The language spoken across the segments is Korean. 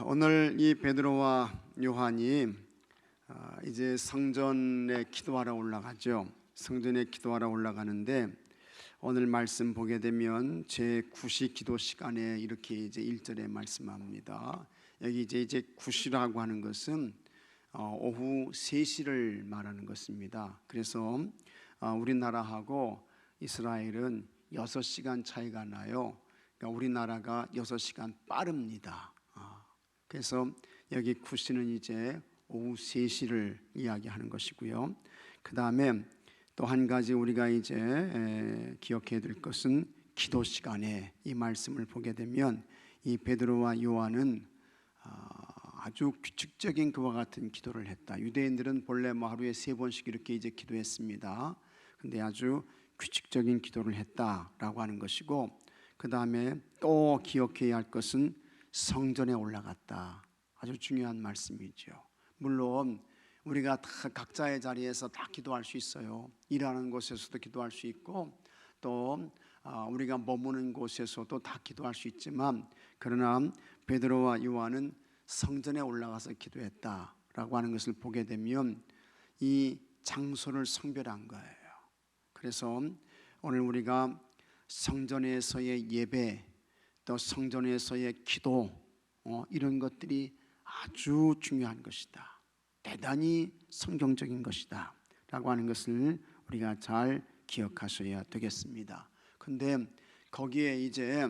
자, 오늘 이 베드로와 요한이 아, 이제 성전에 기도하러 올라가죠. 성전에 기도하러 올라가는데 오늘 말씀 보게 되면 제 9시 기도 시간에 이렇게 이제 1절에 말씀합니다. 여기 이제 이제 9시라고 하는 것은 어, 오후 3시를 말하는 것입니다. 그래서 어, 우리나라하고 이스라엘은 6시간 차이가 나요. 그러니까 우리나라가 6시간 빠릅니다. 아, 그래서 여기 9시는 이제 오후 3시를 이야기하는 것이고요. 그 다음에 또 한 가지 우리가 이제 에, 기억해야 될 것은 기도 시간에 이 말씀을 보게 되면 이 베드로와 요한은 아, 아주 규칙적인 그와 같은 기도를 했다. 유대인들은 본래 뭐 하루에 세 번씩 이렇게 이제 기도했습니다. 근데 아주 규칙적인 기도를 했다라고 하는 것이고 그 다음에 또 기억해야 할 것은 성전에 올라갔다. 아주 중요한 말씀이죠. 물론 우리가 다 각자의 자리에서 다 기도할 수 있어요. 일하는 곳에서도 기도할 수 있고 또 아, 우리가 머무는 곳에서도 다 기도할 수 있지만 그러나 베드로와 요한은 성전에 올라가서 기도했다라고 하는 것을 보게 되면 이 장소를 성별한 거예요. 그래서 오늘 우리가 성전에서의 예배 또 성전에서의 기도 어, 이런 것들이 아주 중요한 것이다. 대단히 성경적인 것이다. 라고 하는 것을 우리가 잘 기억하셔야 되겠습니다. 근데 거기에 이제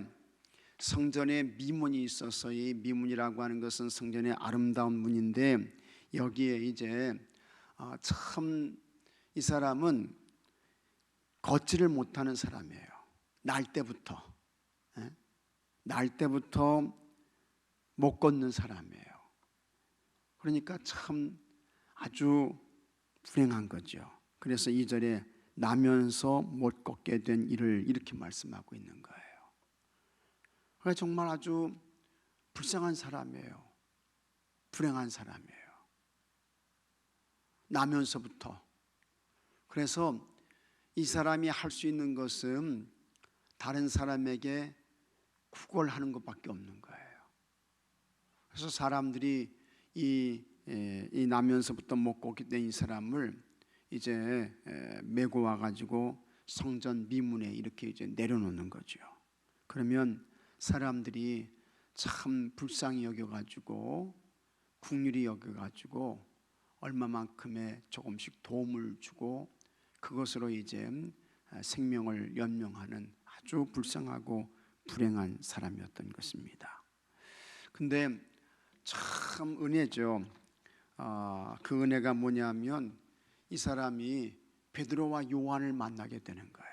성전에 미문이 있어서 이 미문이라고 하는 것은 성전의 아름다운 문인데 여기에 이제 아, 참이 사람은 걷지를 못하는 사람이에요. 날 때부터 예? 날 때부터 못 걷는 사람이에요. 그러니까 참 아주 불행한 거죠. 그래서 이 절에 나면서 못 걷게 된 일을 이렇게 말씀하고 있는 거예요. 그러니까 정말 아주 불쌍한 사람이에요. 불행한 사람이에요. 나면서부터. 그래서 이 사람이 할 수 있는 것은 다른 사람에게 구걸하는 것밖에 없는 거예요. 그래서 사람들이 이, 이 나면서부터 못 걷게 된이 사람을 이제 메고 와가지고 성전 미문에 이렇게 이제 내려놓는 거죠. 그러면 사람들이 참 불쌍히 여겨가지고 국률이 여겨가지고 얼마만큼의 조금씩 도움을 주고 그것으로 이제 생명을 연명하는 아주 불쌍하고 불행한 사람이었던 것입니다. 근데 참 은혜죠. 아, 그 은혜가 뭐냐면 이 사람이 베드로와 요한을 만나게 되는 거예요.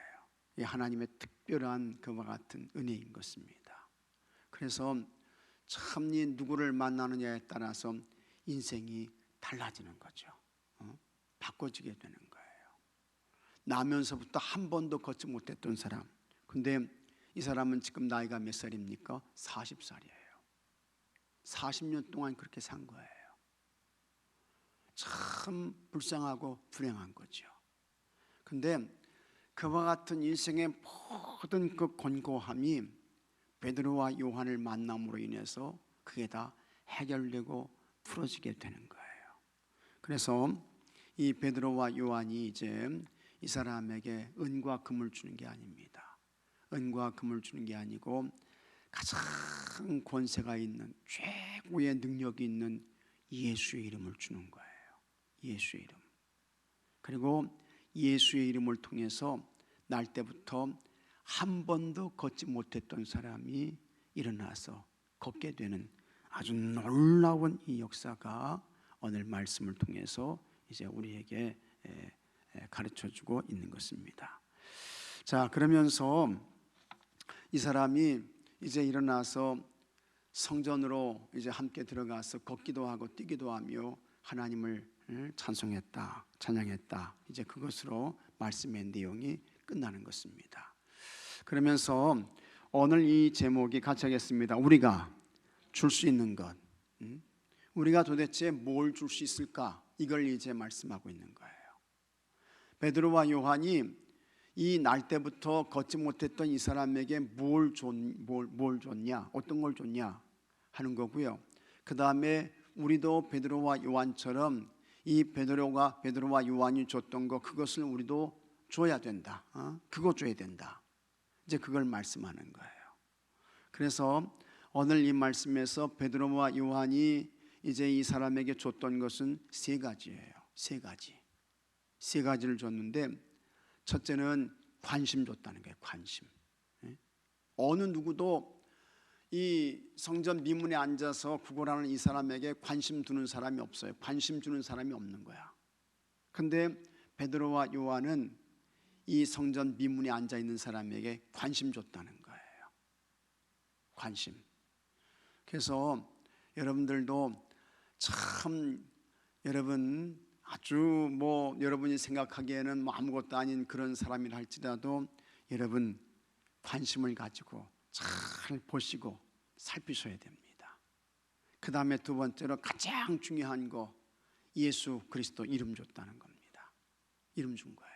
이 하나님의 특별한 그와 같은 은혜인 것입니다. 그래서 참 이 누구를 만나느냐에 따라서 인생이 달라지는 거죠. 어? 바꿔지게 되는 거예요. 나면서부터 한 번도 걷지 못했던 사람. 근데 이 사람은 지금 나이가 몇 살입니까? 40살이에요. 40년 동안 그렇게 산 거예요. 참 불쌍하고 불행한 거죠. 근데 그와 같은 인생의 모든 그 곤고함이 베드로와 요한을 만남으로 인해서 그게 다 해결되고 풀어지게 되는 거예요. 그래서 이 베드로와 요한이 이제 이 사람에게 은과 금을 주는 게 아닙니다. 은과 금을 주는 게 아니고 가장 권세가 있는 최고의 능력이 있는 예수의 이름을 주는 거예요. 예수의 이름. 그리고 예수의 이름을 통해서 날 때부터 한 번도 걷지 못했던 사람이 일어나서 걷게 되는 아주 놀라운 이 역사가 오늘 말씀을 통해서 이제 우리에게 가르쳐 주고 있는 것입니다. 자, 그러면서 이 사람이 이제 일어나서 성전으로 이제 함께 들어가서 걷기도 하고 뛰기도 하며 하나님을 찬송했다, 찬양했다. 이제 그것으로 말씀의 내용이 끝나는 것입니다. 그러면서 오늘 이 제목이 같이 하겠습니다. 우리가 줄 수 있는 것, 우리가 도대체 뭘 줄 수 있을까? 이걸 이제 말씀하고 있는 거예요. 베드로와 요한이 이 날 때부터 걷지 못했던 이 사람에게 뭘, 줬, 뭘, 뭘 줬냐, 어떤 걸 줬냐 하는 거고요. 그 다음에 우리도 베드로와 요한처럼 이 베드로가 베드로와 요한이 줬던 거 그것을 우리도 줘야 된다. 어? 그거 줘야 된다. 이제 그걸 말씀하는 거예요. 그래서 오늘 이 말씀에서 베드로와 요한이 이제 이 사람에게 줬던 것은 세 가지예요. 세 가지. 세 가지를 줬는데 첫째는 관심 줬다는 거예요. 관심. 예? 어느 누구도 이 성전 미문에 앉아서 구걸하는 이 사람에게 관심 두는 사람이 없어요. 관심 주는 사람이 없는 거야. 근데 베드로와 요한은 이 성전 미문에 앉아 있는 사람에게 관심 줬다는 거예요. 관심. 그래서 여러분들도 참 여러분 아주 뭐 여러분이 생각하기에는 뭐 아무것도 아닌 그런 사람이라 할지라도 여러분 관심을 가지고 잘 보시고 살피셔야 됩니다. 그 다음에 두 번째로 가장 중요한 거 예수 그리스도 이름 줬다는 겁니다. 이름 준 거예요.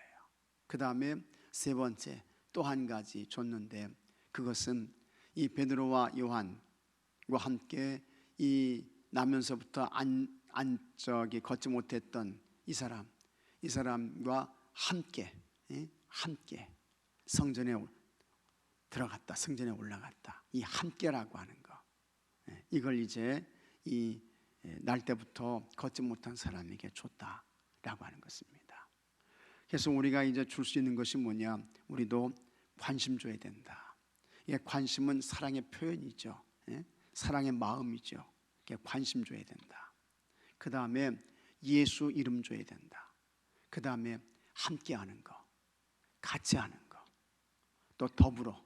그 다음에 세 번째 또 한 가지 줬는데 그것은 이 베드로와 요한과 함께 이 나면서부터 안, 안 저기 걷지 못했던 이 사람 이 사람과 함께 예? 함께 성전에 들어갔다 성전에 올라갔다 이 함께라고 하는 거 예, 이걸 이제 이 예, 날때부터 걷지 못한 사람에게 줬다라고 하는 것입니다. 그래서 우리가 이제 줄 수 있는 것이 뭐냐? 우리도 관심 줘야 된다. 이 관심은 사랑의 표현이죠. 예? 사랑의 마음이죠. 관심 줘야 된다. 그 다음에 예수 이름 줘야 된다. 그 다음에 함께 하는 거, 같이 하는 거, 또 더불어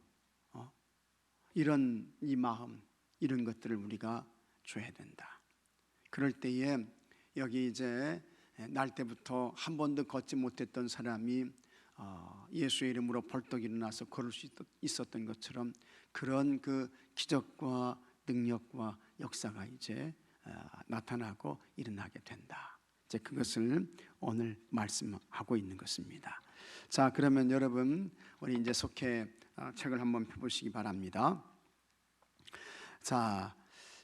어? 이런 이 마음 이런 것들을 우리가 줘야 된다. 그럴 때에 여기 이제 날 때부터 한 번도 걷지 못했던 사람이 어, 예수의 이름으로 벌떡 일어나서 걸을 수 있었던 것처럼 그런 그 기적과 능력과 역사가 이제 어, 나타나고 일어나게 된다. 이제 그것을 오늘 말씀하고 있는 것입니다. 자, 그러면 여러분 우리 이제 속해 어, 책을 한번 펴보시기 바랍니다. 자,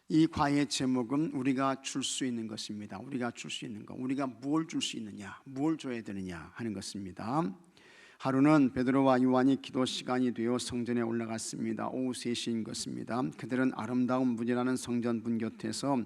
이 과의 제목은 우리가 줄 수 있는 것입니다. 우리가 줄 수 있는 것, 우리가 뭘줄수 있느냐, 뭘 줘야 되느냐 하는 것입니다. 하루는 베드로와 요한이 기도 시간이 되어 성전에 올라갔습니다. 오후 3시인 것입니다. 그들은 아름다운 문이라는 성전 문 곁에서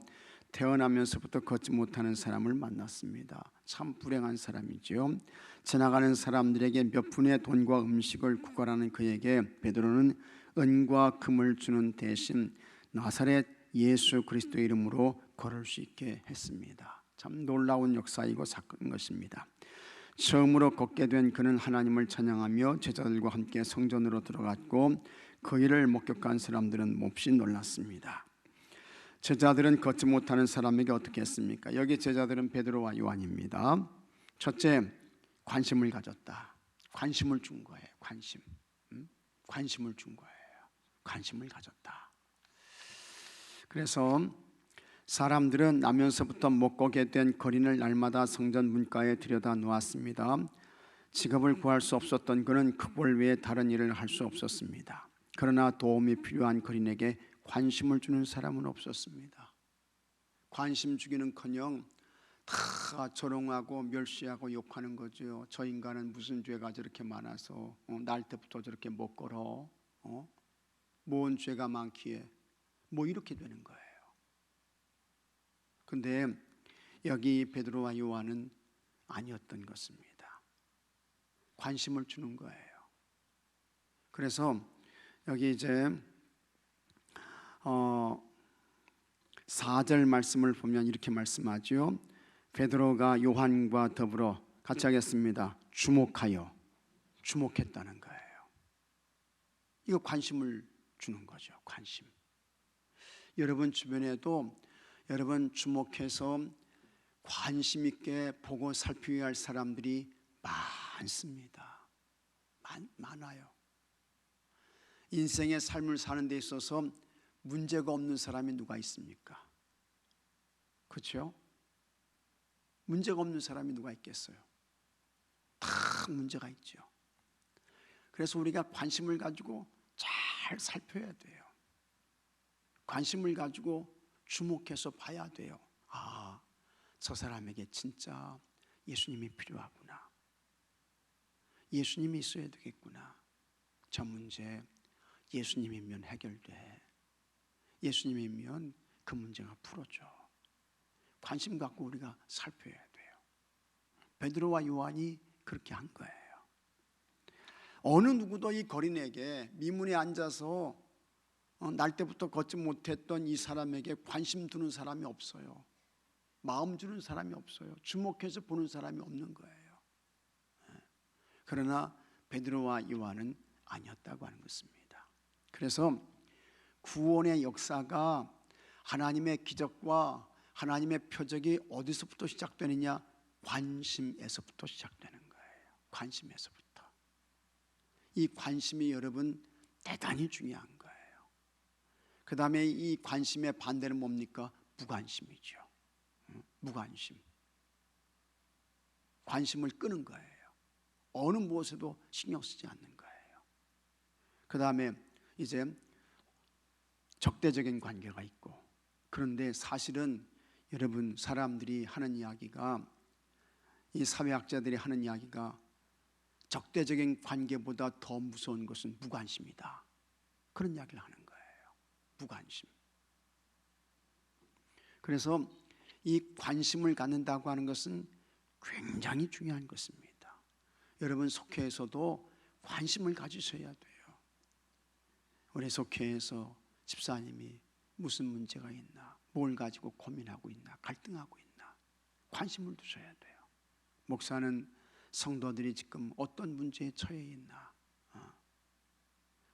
태어나면서부터 걷지 못하는 사람을 만났습니다. 참 불행한 사람이지요. 지나가는 사람들에게 몇 푼의 돈과 음식을 구걸하는 그에게 베드로는 은과 금을 주는 대신 나사렛 예수 그리스도 이름으로 걸을 수 있게 했습니다. 참 놀라운 역사이고 사건인 것입니다. 처음으로 걷게 된 그는 하나님을 찬양하며 제자들과 함께 성전으로 들어갔고 그 일을 목격한 사람들은 몹시 놀랐습니다. 제자들은 걷지 못하는 사람에게 어떻게 했습니까? 여기 제자들은 베드로와 요한입니다. 첫째, 관심을 가졌다. 관심을 준 거예요. 관심. 음? 관심을 준 거예요. 관심을 가졌다. 그래서 사람들은 나면서부터 못 걷게 된 거린을 날마다 성전 문가에 들여다 놓았습니다. 직업을 구할 수 없었던 그는 그볼 외에 다른 일을 할 수 없었습니다. 그러나 도움이 필요한 거린에게 관심을 주는 사람은 없었습니다. 관심 주기는커녕 다 조롱하고 멸시하고 욕하는 거죠. 저 인간은 무슨 죄가 저렇게 많아서 어, 날 때부터 저렇게 못 걸어. 어? 뭔 죄가 많기에 뭐 이렇게 되는 거예요. 근데 여기 베드로와 요한은 아니었던 것입니다. 관심을 주는 거예요. 그래서 여기 이제 어 4절 말씀을 보면 이렇게 말씀하죠. 베드로가 요한과 더불어 같이 하겠습니다. 주목하여 주목했다는 거예요. 이거 관심을 주는 거죠. 관심. 여러분 주변에도 여러분 주목해서 관심 있게 보고 살펴야 할 사람들이 많습니다. 많, 많아요. 인생의 삶을 사는 데 있어서 문제가 없는 사람이 누가 있습니까? 그렇죠? 문제가 없는 사람이 누가 있겠어요? 다 문제가 있죠. 그래서 우리가 관심을 가지고 잘 살펴야 돼요. 관심을 가지고 주목해서 봐야 돼요. 아, 저 사람에게 진짜 예수님이 필요하구나. 예수님이 있어야 되겠구나. 저 문제 예수님이면 해결돼. 예수님이면 그 문제가 풀어져. 관심 갖고 우리가 살펴야 돼요. 베드로와 요한이 그렇게 한 거예요. 어느 누구도 이 거린에게 미문에 앉아서 어, 날 때부터 걷지 못했던 이 사람에게 관심 두는 사람이 없어요. 마음 주는 사람이 없어요. 주목해서 보는 사람이 없는 거예요. 예. 그러나 베드로와 요한은 아니었다고 하는 것입니다. 그래서 구원의 역사가 하나님의 기적과 하나님의 표적이 어디서부터 시작되느냐? 관심에서부터 시작되는 거예요. 관심에서부터. 이 관심이 여러분 대단히 중요한 거예요. 그 다음에 이 관심의 반대는 뭡니까? 무관심이죠. 응? 무관심. 관심을 끄는 거예요. 어느 무엇에도 신경 쓰지 않는 거예요. 그 다음에 이제 적대적인 관계가 있고 그런데 사실은 여러분 사람들이 하는 이야기가 이 사회학자들이 하는 이야기가 적대적인 관계보다 더 무서운 것은 무관심이다. 그런 이야기를 하는 거예요. 무관심. 그래서 이 관심을 갖는다고 하는 것은 굉장히 중요한 것입니다. 여러분 속회에서도 관심을 가지셔야 돼요. 우리 속회에서 집사님이 무슨 문제가 있나, 뭘 가지고 고민하고 있나, 갈등하고 있나, 관심을 두셔야 돼요. 목사는 성도들이 지금 어떤 문제에 처해 있나, 어.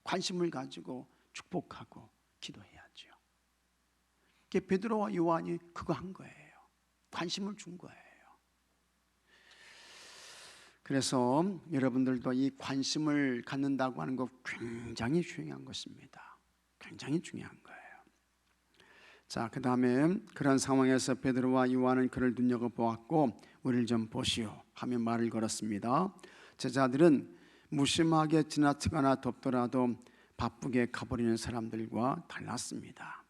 관심을 가지고 축복하고 기도해야죠. 베드로와 요한이 그거 한 거예요. 관심을 준 거예요. 그래서 여러분들도 이 관심을 갖는다고 하는 것 굉장히 중요한 것입니다. 굉장히 중요한 거예요. 자, 그 다음에 그런 상황에서 베드로와 요한은 그를 눈여겨 보았고 우리를 좀 보시오 하며 말을 걸었습니다. 제자들은 무심하게 지나치거나 덥더라도 바쁘게 가버리는 사람들과 달랐습니다.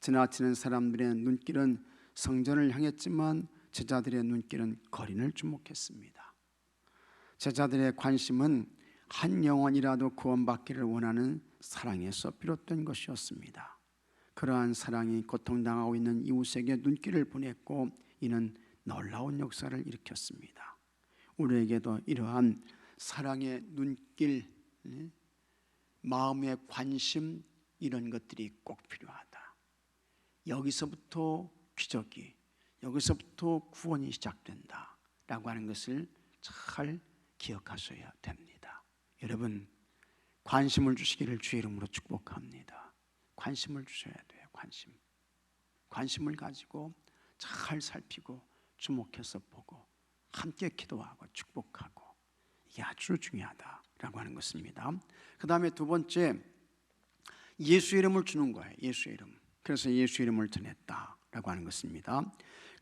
지나치는 사람들의 눈길은 성전을 향했지만 제자들의 눈길은 거린을 주목했습니다. 제자들의 관심은 한 영혼이라도 구원받기를 원하는 사랑에서 비롯된 것이었습니다. 그러한 사랑이 고통당하고 있는 이웃에게 눈길을 보냈고 이는 놀라운 역사를 일으켰습니다. 우리에게도 이러한 사랑의 눈길, 마음의 관심 이런 것들이 꼭 필요하다. 여기서부터 기적이, 여기서부터 구원이 시작된다라고 하는 것을 잘 기억하셔야 됩니다. 여러분 관심을 주시기를 주의 이름으로 축복합니다. 관심을 주셔야 돼요. 관심. 관심을 가지고 잘 살피고 주목해서 보고 함께 기도하고 축복하고 이게 아주 중요하다라고 하는 것입니다. 그 다음에 두 번째 예수 이름을 주는 거예요. 예수 이름. 그래서 예수 이름을 전했다라고 하는 것입니다.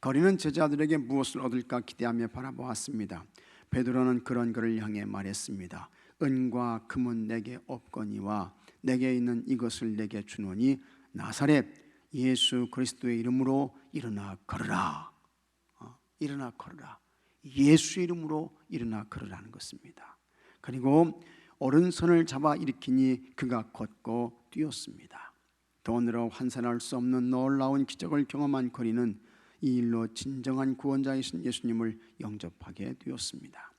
거리는 제자들에게 무엇을 얻을까 기대하며 바라보았습니다. 베드로는 그런 그를 향해 말했습니다. 은과 금은 내게 없거니와 내게 있는 이것을 내게 주노니 나사렛 예수 그리스도의 이름으로 일어나 걸으라. 어, 일어나 걸으라. 예수 이름으로 일어나 걸으라는 것입니다. 그리고 오른손을 잡아 일으키니 그가 걷고 뛰었습니다. 돈으로 환산할 수 없는 놀라운 기적을 경험한 거리는 이 일로 진정한 구원자이신 예수님을 영접하게 되었습니다.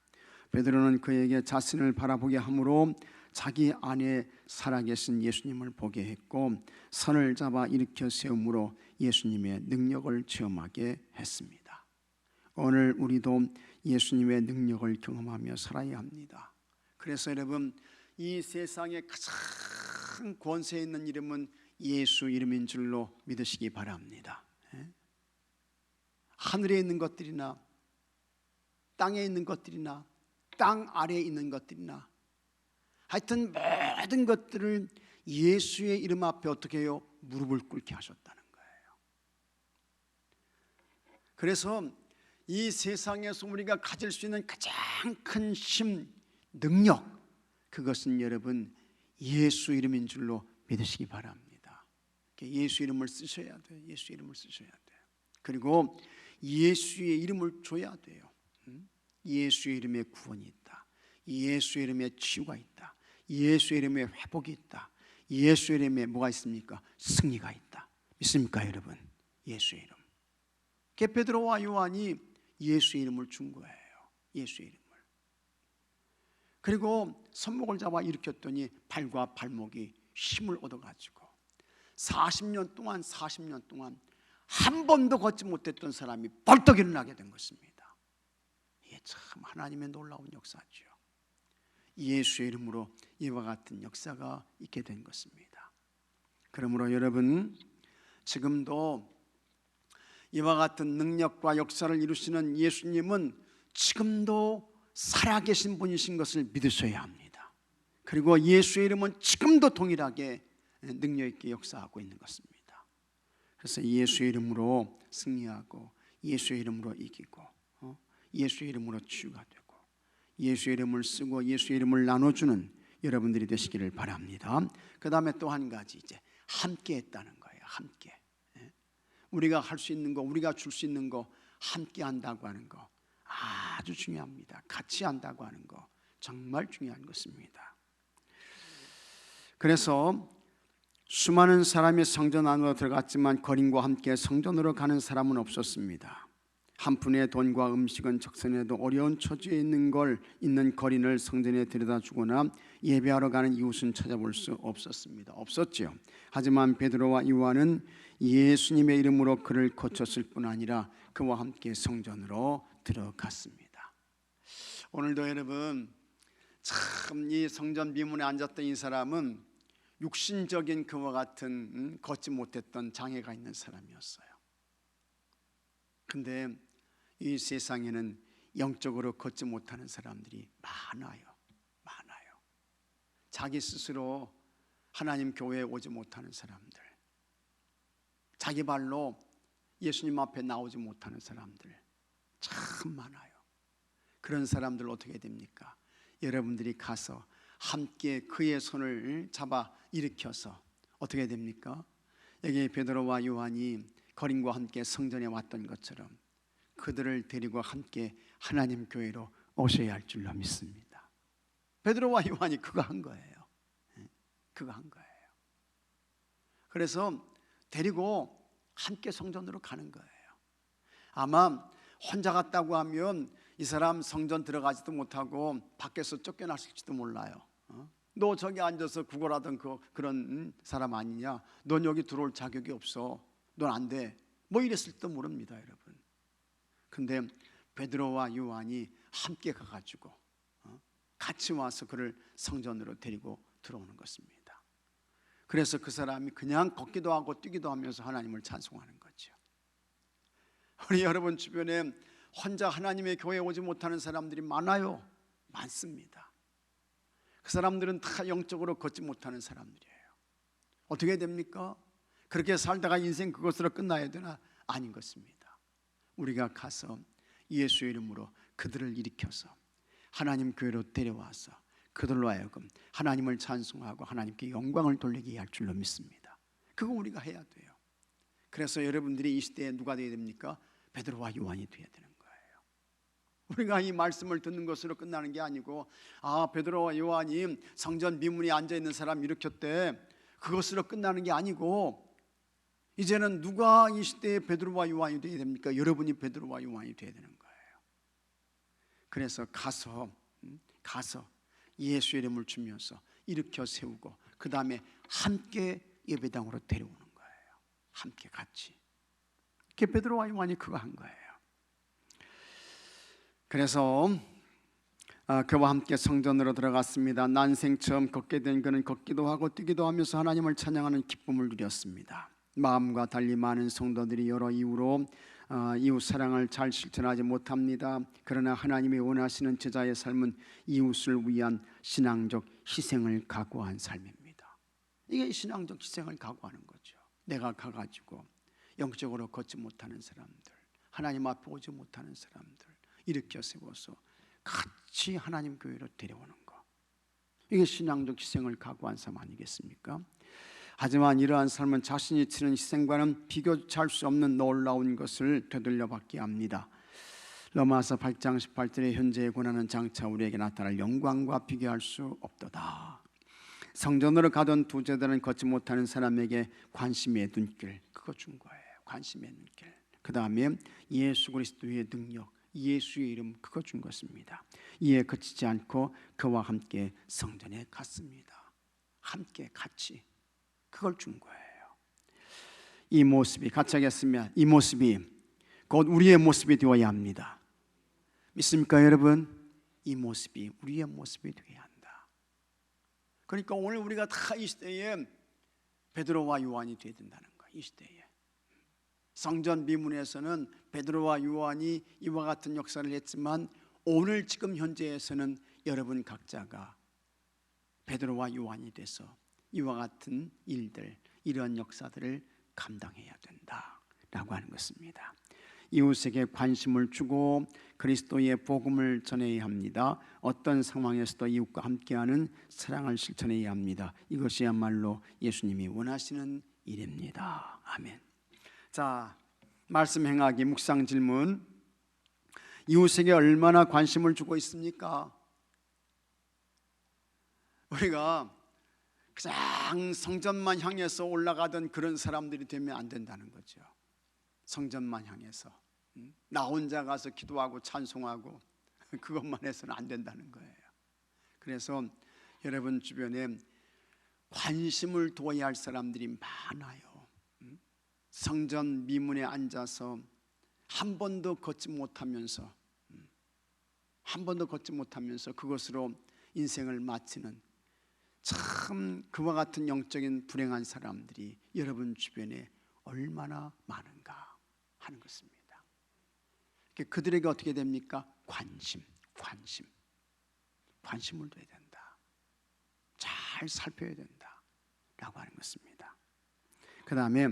베드로는 그에게 자신을 바라보게 함으로 자기 안에 살아계신 예수님을 보게 했고 선을 잡아 일으켜 세움으로 예수님의 능력을 체험하게 했습니다. 오늘 우리도 예수님의 능력을 경험하며 살아야 합니다. 그래서 여러분 이 세상에 가장 권세 있는 이름은 예수 이름인 줄로 믿으시기 바랍니다. 예? 하늘에 있는 것들이나 땅에 있는 것들이나 땅 아래에 있는 것들이나 하여튼 모든 것들을 예수의 이름 앞에 어떻게 해요? 무릎을 꿇게 하셨다는 거예요. 그래서 이 세상에서 우리가 가질 수 있는 가장 큰 힘, 능력 그것은 여러분 예수 이름인 줄로 믿으시기 바랍니다. 예수 이름을 쓰셔야 돼요. 예수 이름을 쓰셔야 돼요. 그리고 예수의 이름을 줘야 돼요. 음? 예수의 이름에 구원이 있다. 예수의 이름에 치유가 있다. 예수의 이름에 회복이 있다. 예수의 이름에 뭐가 있습니까? 승리가 있다. 믿습니까, 여러분? 예수의 이름. 베드로와 요한이 예수의 이름을 준 거예요. 예수의 이름을. 그리고 손목을 잡아 일으켰더니 발과 발목이 힘을 얻어가지고 40년 동안 40년 동안 한 번도 걷지 못했던 사람이 벌떡 일어나게 된 것입니다. 참 하나님의 놀라운 역사죠. 예수의 이름으로 이와 같은 역사가 있게 된 것입니다. 그러므로 여러분 지금도 이와 같은 능력과 역사를 이루시는 예수님은 지금도 살아계신 분이신 것을 믿으셔야 합니다. 그리고 예수의 이름은 지금도 동일하게 능력 있게 역사하고 있는 것입니다. 그래서 예수의 이름으로 승리하고 예수의 이름으로 이기고 어? 예수의 이름으로 치유가 되고 예수의 이름을 쓰고 예수의 이름을 나눠주는 여러분들이 되시기를 바랍니다. 그 다음에 또 한 가지 이제 함께 했다는 거예요. 함께 예? 우리가 할 수 있는 거, 우리가 줄 수 있는 거 함께 한다고 하는 거 아주 중요합니다. 같이 한다고 하는 거 정말 중요한 것입니다. 그래서 수많은 사람이 성전 안으로 들어갔지만 거린과 함께 성전으로 가는 사람은 없었습니다. 한 푼의 돈과 음식은 적선에도 어려운 처지에 있는 걸 있는 거린을 성전에 데려다 주거나 예배하러 가는 이웃은 찾아볼 수 없었습니다. 없었지요. 하지만 베드로와 요한은 예수님의 이름으로 그를 고쳤을 뿐 아니라 그와 함께 성전으로 들어갔습니다. 오늘도 여러분 참 이 성전 미문에 앉았던 이 사람은 육신적인 그와 같은 음, 걷지 못했던 장애가 있는 사람이었어요. 근데 이 세상에는 영적으로 걷지 못하는 사람들이 많아요. 많아요. 자기 스스로 하나님 교회에 오지 못하는 사람들. 자기 발로 예수님 앞에 나오지 못하는 사람들. 참 많아요. 그런 사람들 어떻게 됩니까? 여러분들이 가서 함께 그의 손을 잡아 일으켜서 어떻게 됩니까? 여기 베드로와 요한이 거린과 함께 성전에 왔던 것처럼 그들을 데리고 함께 하나님 교회로 오셔야 할 줄로 믿습니다. 베드로와 요한이 그거 한 거예요. 예, 그거 한 거예요. 그래서 데리고 함께 성전으로 가는 거예요. 아마 혼자 갔다고 하면 이 사람 성전 들어가지도 못하고 밖에서 쫓겨났을지도 몰라요. 어? 너 저기 앉아서 구걸하던 그 그런 사람 아니냐? 넌 여기 들어올 자격이 없어. 넌 안 돼. 뭐 이랬을지도 모릅니다, 여러분. 근데 베드로와 요한이 함께 가가지고 어? 같이 와서 그를 성전으로 데리고 들어오는 것입니다. 그래서 그 사람이 그냥 걷기도 하고 뛰기도 하면서 하나님을 찬송하는 거죠. 우리 여러분 주변에 혼자 하나님의 교회에 오지 못하는 사람들이 많아요. 많습니다. 그 사람들은 다 영적으로 걷지 못하는 사람들이에요. 어떻게 됩니까? 그렇게 살다가 인생 그것으로 끝나야 되나? 아닌 것입니다. 우리가 가서 예수의 이름으로 그들을 일으켜서 하나님 교회로 데려와서 그들로 하여금 하나님을 찬송하고 하나님께 영광을 돌리게 할 줄로 믿습니다. 그거 우리가 해야 돼요. 그래서 여러분들이 이 시대에 누가 되어야 됩니까? 베드로와 요한이 되어야 되는 거예요. 우리가 이 말씀을 듣는 것으로 끝나는 게 아니고 아 베드로와 요한이 성전 미문에 앉아 있는 사람 일으켰대 그것으로 끝나는 게 아니고 이제는 누가 이 시대에 베드로와 요한이 되어야 됩니까? 여러분이 베드로와 요한이 되어야 되는 거예요. 그래서 가서 음, 가서 예수 이름을 주면서 일으켜 세우고 그 다음에 함께 예배당으로 데려오는 거예요. 함께 같이. 그 베드로와 요한이 그거 한 거예요. 그래서 아, 그와 함께 성전으로 들어갔습니다. 난생 처음 걷게 된 그는 걷기도 하고 뛰기도 하면서 하나님을 찬양하는 기쁨을 누렸습니다. 마음과 달리 많은 성도들이 여러 이유로 어, 이웃 사랑을 잘 실천하지 못합니다. 그러나 하나님이 원하시는 제자의 삶은 이웃을 위한 신앙적 희생을 각오한 삶입니다. 이게 신앙적 희생을 각오하는 거죠. 내가 가가지고 영적으로 걷지 못하는 사람들, 하나님 앞에 오지 못하는 사람들 일으켜 세워서 같이 하나님 교회로 데려오는 거. 이게 신앙적 희생을 각오한 삶 아니겠습니까? 하지만 이러한 삶은 자신이 치는 희생과는 비교할 수 없는 놀라운 것을 되돌려 받게 합니다. 로마서 8장 18절에 현재의 고난은 장차 우리에게 나타날 영광과 비교할 수 없도다. 성전으로 가던 두 제자는 걷지 못하는 사람에게 관심의 눈길 그거 준 거예요. 관심의 눈길. 그 다음에 예수 그리스도의 능력, 예수의 이름 그거 준 것입니다. 이에 그치지 않고 그와 함께 성전에 갔습니다. 함께 같이 그걸 준 거예요. 이 모습이 같이 하겠으면 이 모습이 곧 우리의 모습이 되어야 합니다. 믿습니까, 여러분? 이 모습이 우리의 모습이 되어야 한다. 그러니까 오늘 우리가 다 이 시대에 베드로와 요한이 되어야 된다는 거야. 이 시대에 성전 미문에서는 베드로와 요한이 이와 같은 역사를 했지만 오늘 지금 현재에서는 여러분 각자가 베드로와 요한이 돼서 이와 같은 일들 이런 역사들을 감당해야 된다라고 하는 것입니다. 이웃에게 관심을 주고 그리스도의 복음을 전해야 합니다. 어떤 상황에서도 이웃과 함께하는 사랑을 실천해야 합니다. 이것이야말로 예수님이 원하시는 일입니다. 아멘. 자, 말씀 행하기 묵상 질문. 이웃에게 얼마나 관심을 주고 있습니까? 우리가 그냥 성전만 향해서 올라가던 그런 사람들이 되면 안 된다는 거죠. 성전만 향해서 음? 나 혼자 가서 기도하고 찬송하고 그것만 해서는 안 된다는 거예요. 그래서 여러분 주변에 관심을 둬야 할 사람들이 많아요. 음? 성전 미문에 앉아서 한 번도 걷지 못하면서 음? 한 번도 걷지 못하면서 그것으로 인생을 마치는 참 그와 같은 영적인 불행한 사람들이 여러분 주변에 얼마나 많은가 하는 것입니다. 그들에게 어떻게 됩니까? 관심, 관심, 관심을 둬야 된다. 잘 살펴야 된다라고 하는 것입니다. 그 다음에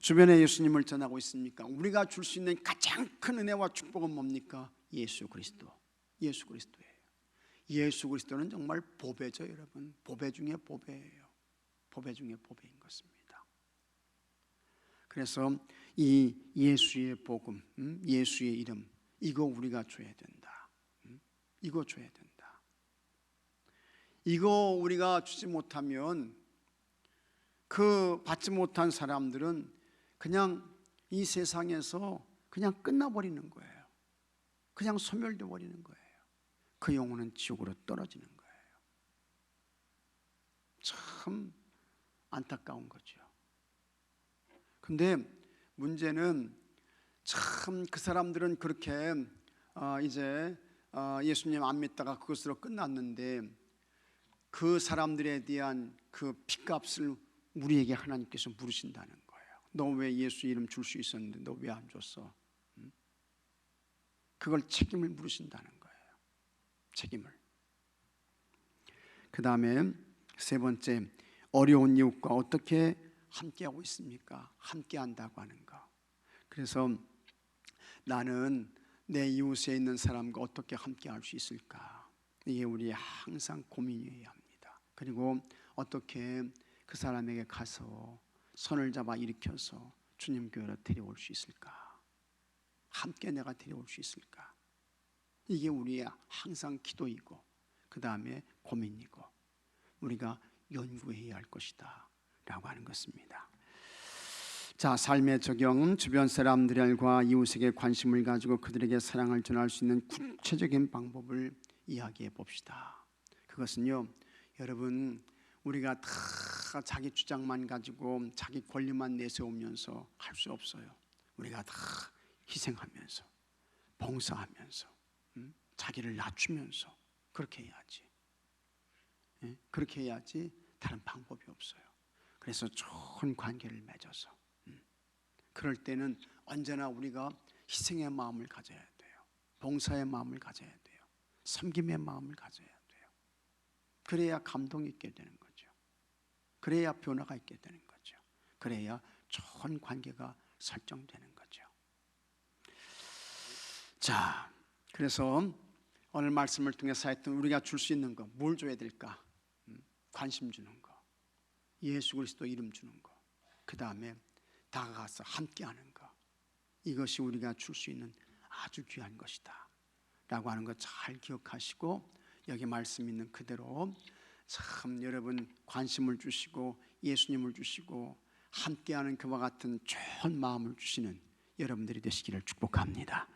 주변에 예수님을 전하고 있습니까? 우리가 줄 수 있는 가장 큰 은혜와 축복은 뭡니까? 예수 그리스도, 예수 그리스도예요. 예수 그리스도는 정말 보배죠, 여러분. 보배 중에 보배예요. 보배 중에 보배인 것입니다. 그래서 이 예수의 복음, 음, 예수의 이름 이거 우리가 줘야 된다. 음, 이거 줘야 된다. 이거 우리가 주지 못하면 그 받지 못한 사람들은 그냥 이 세상에서 그냥 끝나버리는 거예요. 그냥 소멸돼 버리는 거예요. 그 영혼은 지옥으로 떨어지는 거예요. 참 안타까운 거죠. 근데 문제는 참 그 사람들은 그렇게 어, 이제 어, 예수님 안 믿다가 그것으로 끝났는데 그 사람들에 대한 그 핏값을 우리에게 하나님께서 물으신다는 거예요. 너 왜 예수 이름 줄 수 있었는데 너 왜 안 줬어? 응? 그걸 책임을 물으신다는 책임을. 그 다음에 세 번째 어려운 이웃과 어떻게 함께하고 있습니까? 함께한다고 하는 거. 그래서 나는 내 이웃에 있는 사람과 어떻게 함께할 수 있을까? 이게 우리의 항상 고민이어야 합니다. 그리고 어떻게 그 사람에게 가서 손을 잡아 일으켜서 주님 교회로 데려올 수 있을까? 함께 내가 데려올 수 있을까? 이게 우리의 항상 기도이고 그 다음에 고민이고 우리가 연구해야 할 것이다 라고 하는 것입니다. 자 삶의 적용 주변 사람들과 이웃에게 관심을 가지고 그들에게 사랑을 전할 수 있는 구체적인 방법을 이야기해 봅시다. 그것은요 여러분 우리가 다 자기 주장만 가지고 자기 권리만 내세우면서 할 수 없어요. 우리가 다 희생하면서 봉사하면서 자기를 낮추면서 그렇게 해야지. 예? 그렇게 해야지 다른 방법이 없어요. 그래서 좋은 관계를 맺어서 음. 그럴 때는 언제나 우리가 희생의 마음을 가져야 돼요. 봉사의 마음을 가져야 돼요. 섬김의 마음을 가져야 돼요. 그래야 감동이 있게 되는 거죠. 그래야 변화가 있게 되는 거죠. 그래야 좋은 관계가 설정되는 거죠. 자, 그래서 오늘 말씀을 통해서 했던 우리가 줄 수 있는 거, 뭘 줘야 될까? 음, 관심 주는 거. 예수 그리스도 이름 주는 거. 그 다음에 다가가서 함께하는 거. 이것이 우리가 줄 수 있는 아주 귀한 것이다. 라고 하는 것잘 기억하시고 여기 말씀 있는 그대로 참 여러분 관심을 주시고 예수님을 주시고 함께하는 그와 같은 좋은 마음을 주시는 여러분들이 되시기를 축복합니다.